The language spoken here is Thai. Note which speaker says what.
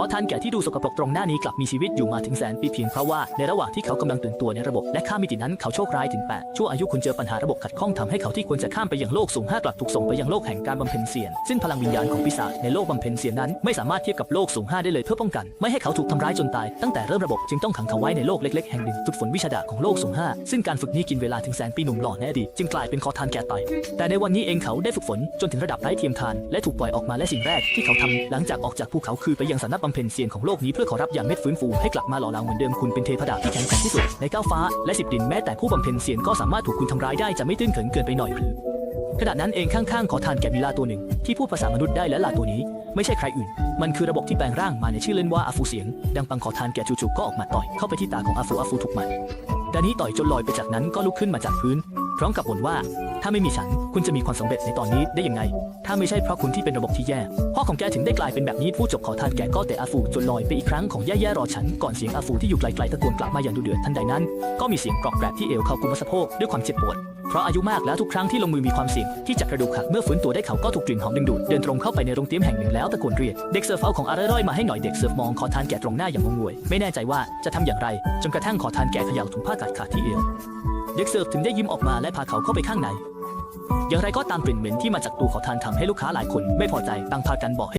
Speaker 1: ขอทานแก่ที่ดูสกปรกตรงหน้านี้กลับมีชีวิตอยู่มาถึงแสนปีเพียงเพราะว่าในระหว่างที่เขากำลังตื่นตัวในระบบและข้ามมิตินั้นเขาโชคร้ายถึงแปดชั่วอายุคุณเจอปัญหาระบบขัดข้องทำให้เขาที่ควรจะข้ามไปยังโลกสูงห้ากลับถูกส่งไปยังโลกแห่งการบำเพ็ญเสียรซึ่งพลังวิญญาณของปีศาจในโลกบำเพ็ญเสียรนั้น ไม่สามารถเทียบกับโลกสูงห้าได้เลยเพื่อป้องกัน ไม่ให้เขาถูกทำร้ายจนตายตั้งแต่เริ่มระบบจึงต้องขังเขาไว้ในโลกเล็กๆแห่งหนึ่งฝึกฝนวิชาดาของโลกสูงห้าซึ่งการฝึกนี้กินเวลาถึงแสนปีหนุ่มหล่อในอดีจึงกลายเป็นขอทานแก่ต่อยแต่ในวันนี้เองเขาได้ฝึกฝนจนถึงระดับไร้เทียมทานและถูกปล่อยออกมาและสิ่งแรกที่เขาทำหลังจากออกจากภูเขาคือไปยังสำนักบำเพ็ญเสียรของโลกนี้เพื่อขอรับอย่างเม็ดฟื้นฟูให้กลับมาหล่อเหลาเหมือนเดิมคุณเป็นเทพดาที่แข็งแกร่งที่สุดในก้าวฟ้าและสิบดินแม้แต่ผู้บำเพ็ญเสียรก็สามารถถูกคุณทำร้ายได้จะไม่ตื้นเขินเกินไปหน่อยหรือขณะนั้นเองข้างๆขอทานแกมีลาตัวหนึ่ง ที่พูดภาษามนุษย์ได้และลาตัวนี้ ไม่ใช่ใครอื่น มันคือระบบที่แปลงร่างมาในชื่อเล่นว่าอาฟูเสียง ดังปังขอทานแก่จู่ๆก็ออกมาต่อยเข้าไปที่ตาของอาฟูอาฟูถูกมันดานี้ต่อยจนลอยไปจากนั้นก็ลุกขึ้นมาจากพื้น พร้อมกับบ่นว่า ถ้าไม่มีฉัน คุณจะมีความสำเร็จในตอนนี้ได้ยังไง ถ้าไม่ใช่เพราะคุณที่เป็นระบบที่แย่พ่อของแกถึงได้กลายเป็นแบบนี้ผู้จบขอทานแกก็เตะอาฟูจนลอยไปอีกครั้งของแย่ๆรอฉันก่อนเสียงอาฟูที่อยู่ไกลๆตะโกนกลับมาอย่างดุเดือดทันใดนั้น ก็มีเสียงกรอกแกรบที่เอวเขากุมสะโพกด้วยความเจ็บปวดเพราะอายุมากแล้วทุกครั้งที่ลงมือมีความเสี่ยงที่จะกระดูกหักเมื่อฟื้นตัวได้เขาก็ถูกกลิ่นหอมดึงดูดเดินตรงเข้าไปในโรงเตรียมแห่งหนึ่งแล้วตะโกนเรียกเด็กเสิร์ฟเอาของอร่อยๆมาให้หน่อยเด็กเสิร์ฟมองขอทานแก่ตรงหน้าอย่างงงงวย ไม่แน่ใจว่าจะทำอย่างไรจนกระทั่งขอทานแก่เขย่าถุงผ้ากัดขาดที่เอว เด็กเสิร์ฟถึงได้ยิ้มออกมาและพาเขาเข้าไปข้างใน อย่างไรก็ตามกลิ่นเหม็นที่มาจากตัวขอทานทำให้ลูกค้าหลายคนไม่พอใจต่างพากันบอก